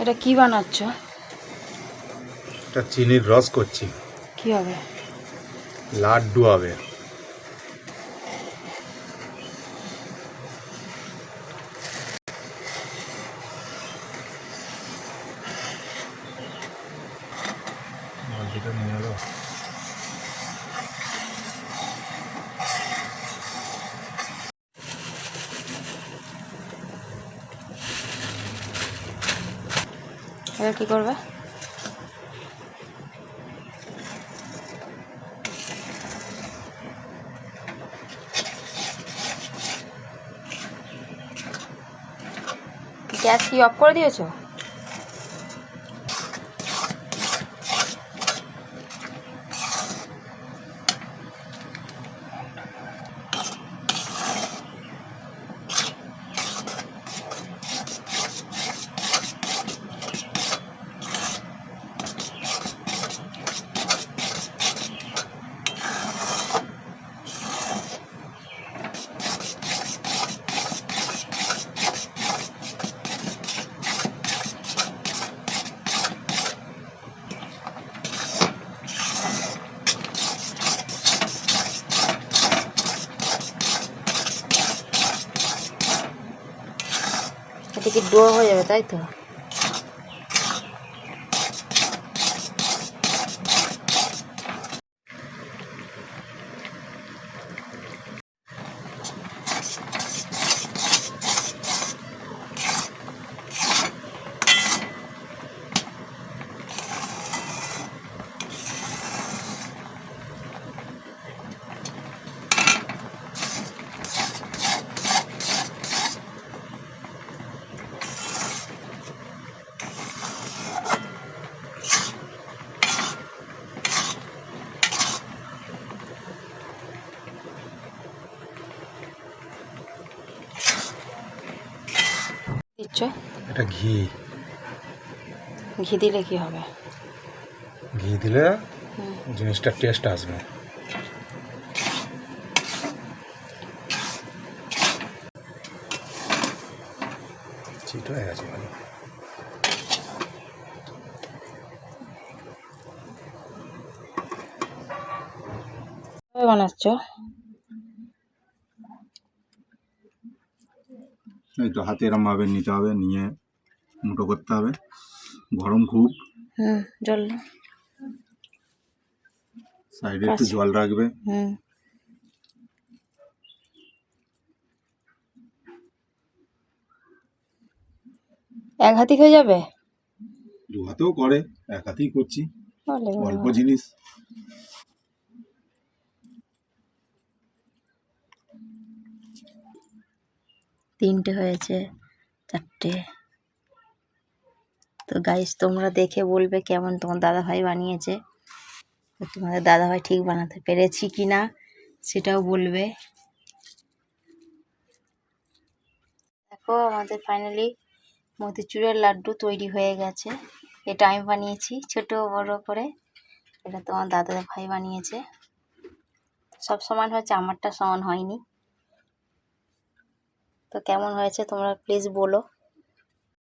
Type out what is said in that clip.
এটা কি বানাচ্ছ? এটা চিনির রস করছি। কি হবে? লাড্ডু হবে। এবার কি করবে? গ্যাস কি অফ করে দিয়েছ? এটা কি ডো হয়ে যাবে তাই তো? দিচ্ছ এটা ঘি। ঘি দিলে কি হবে? ঘি দিলে জিনিসটা টেস্ট আসবে। চিট হয়ে গেছে ভালো বানাচ্ছ? এই তো হাতে এরম ভাবে নিতে হবে নিয়ে মুটো করতে হবে। গরম খুব। হুম জল সাইডে একটু। জল রাখবে। হুম এক হাতি হয়ে যাবে? দু হাতেও করে এক হাতেই করছি। অল্প জিনিস। তিনটে হয়েছে, চারটে। তো গাইস তোমরা দেখে বলবে কেমন তোমার দাদা ভাই বানিয়েছে তোমাদের দাদা ভাই ঠিক বানাতে পেরেছি কি না সেটাও বলবে। দেখো আমাদের ফাইনালি মতিচুরের লাড্ডু তৈরি হয়ে গেছে। এটা আমি বানিয়েছি ছোট বড় করে। এটা তোমার দাদা ভাই বানিয়েছে। সব সমান হয়েছে, আমারটা সমান হয়নি। তো কেমন হয়েছে তোমরা প্লিজ বলো।